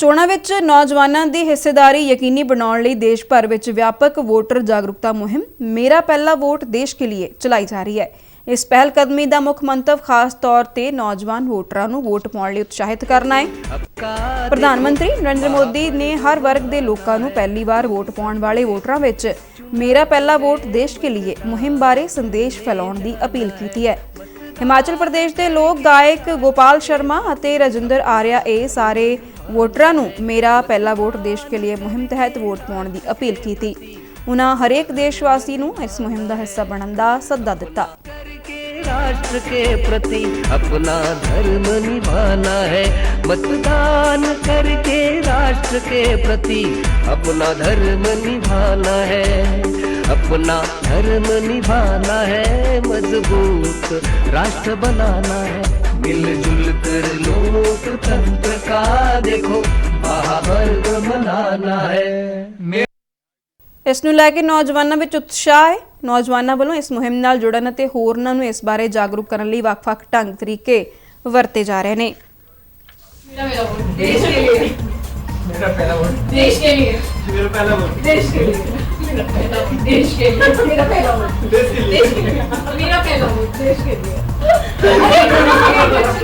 ਚੋਣਾਂ ਵਿੱਚ ਨੌਜਵਾਨਾਂ ਦੀ ਹਿੱਸੇਦਾਰੀ ਯਕੀਨੀ ਬਣਾਉਣ ਲਈ ਦੇਸ਼ ਭਰ ਵਿੱਚ ਵਿਆਪਕ ਵੋਟਰ ਜਾਗਰੂਕਤਾ ਮੁਹਿੰਮ, ਮੇਰਾ ਪਹਿਲਾ ਵੋਟ ਦੇਸ਼ ਕੇ ਲਈ ਚਲਾਈ ਜਾ ਰਹੀ ਹੈ। ਇਸ ਪਹਿਲ ਕਦਮੀ ਦਾ ਮੁੱਖ ਮੰਤਵ ਖਾਸ ਤੌਰ ਤੇ ਨੌਜਵਾਨ ਵੋਟਰਾਂ ਨੂੰ ਵੋਟ ਪਾਉਣ ਲਈ ਉਤਸ਼ਾਹਿਤ ਕਰਨਾ ਹੈ। ਪ੍ਰਧਾਨ ਮੰਤਰੀ ਨਰਿੰਦਰ ਮੋਦੀ ਨੇ ਹਰ ਵਰਗ ਦੇ ਲੋਕਾਂ ਨੂੰ ਪਹਿਲੀ ਵਾਰ ਵੋਟ ਪਾਉਣ ਵਾਲੇ ਵੋਟਰਾਂ ਵਿੱਚ ਮੇਰਾ ਪਹਿਲਾ ਵੋਟ ਦੇਸ਼ ਕੇ ਲਈ ਮੁਹਿੰਮ ਬਾਰੇ ਸੰਦੇਸ਼ ਫੈਲਾਉਣ ਦੀ ਅਪੀਲ ਕੀਤੀ ਹੈ। ਹਿਮਾਚਲ ਪ੍ਰਦੇਸ਼ ਦੇ ਲੋਕ ਗਾਇਕ ਗੋਪਾਲ ਸ਼ਰਮਾ ਅਤੇ ਰਜਿੰਦਰ ਆਰਿਆ ਇਹ ਸਾਰੇ ਵੋਟਰਾਂ ਨੂੰ ਮੇਰਾ ਪਹਿਲਾ ਵੋਟ ਦੇਸ਼ ਕੇ ਲਈ ਮੁਹਿੰਮ ਤਹਿਤ ਵੋਟ ਪਾਉਣ ਦੀ ਅਪੀਲ ਕੀਤੀ ਉਹਨਾਂ ਹਰੇਕ ਦੇਸ਼ਵਾਸੀ ਨੂੰ ਇਸ ਮੁਹਿੰਮ ਦਾ ਹਿੱਸਾ ਬਣਨ ਦਾ ਸੱਦਾ ਦਿੱਤਾ के राष्ट्र के प्रति अपना धर्म निभाना है मतदान करके राष्ट्र के प्रति अपना धर्म निभाना है अपना धर्म निभाना है मजबूत राष्ट्र बनाना है मिलजुल कर लोकतंत्र का देखो महापर्व मनाना है ਇਸ ਨੂੰ ਲੈ ਕੇ ਨੌਜਵਾਨਾਂ ਵਿੱਚ ਉਤਸ਼ਾਹ ਹੈ ਨੌਜਵਾਨਾਂ ਵੱਲੋਂ ਇਸ ਮੁਹਿੰਮ ਨਾਲ ਜੁੜਨ ਅਤੇ ਹੋਰਨਾਂ ਨੂੰ ਇਸ ਬਾਰੇ ਜਾਗਰੂਕ ਕਰਨ ਲਈ ਵੱਖ-ਵੱਖ ਢੰਗ ਤਰੀਕੇ ਵਰਤੇ ਜਾ ਰਹੇ ਨੇ मेरा मेरा वोट देश के लिए मेरा पहला वोट देश के लिए मेरा पहला वोट देश के लिए मेरा पहला वोट देश के लिए मेरा पहला वोट देश के लिए देश के लिए मेरा पहला वोट देश के लिए